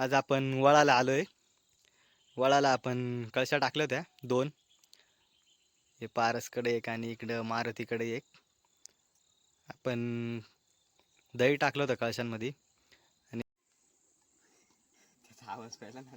आज आपण वळाला आलो आहे वळाला आपण कळशा टाकल्या होत्या दोन. हे पारसकडे एक आणि इकडं मारुतीकडे एक. आपण दही टाकलं होतं कळशांमध्ये. आणि आवाज पाहिला ना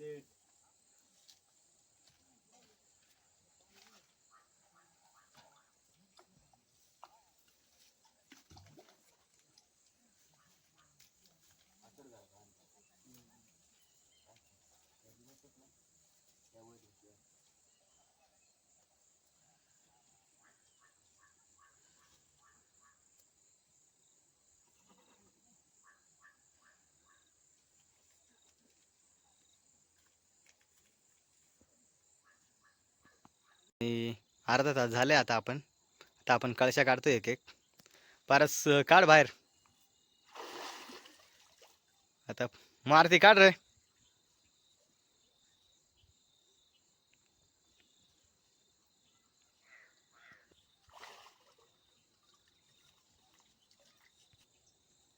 Sí. अर्धा तास झाले आता आपण. आता आपण कळशा काढतोय एक एक. पारस काढ बाहेर. आता मारुती काढ रे.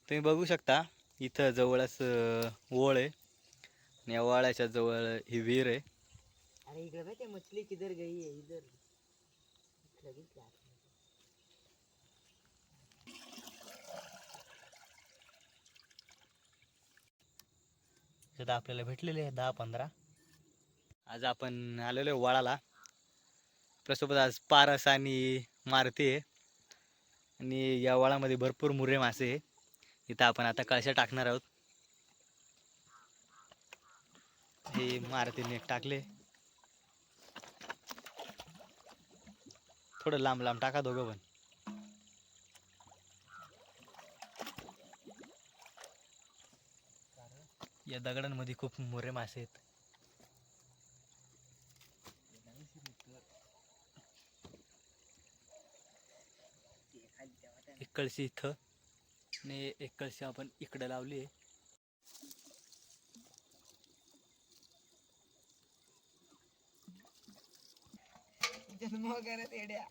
तुम्ही बघू शकता इथं जवळच ओळ आहे. आणि या ओळ्याच्या जवळ ही विहीर आहे. अरे इकडे मछली किधर गई है इधर. लगेच काय आपल्याला भेटलेले आहे दहा पंधरा. आज आपण आलेलो आहे वळाला आपल्यासोबत आज पारस आणि मारुती आहे. आणि या वळामध्ये भरपूर मुरे मासे आहे. इथं आपण आता कळशा टाकणार आहोत. हे मारुतीने एक टाकले. थोडं लांब लांब टाका दोघं पण. या दगडांमध्ये खूप मोरे मासे आहेत. एक कळशी इथं आणि एक कळशी आपण इकडं लावली आहे जन्म करत येड्या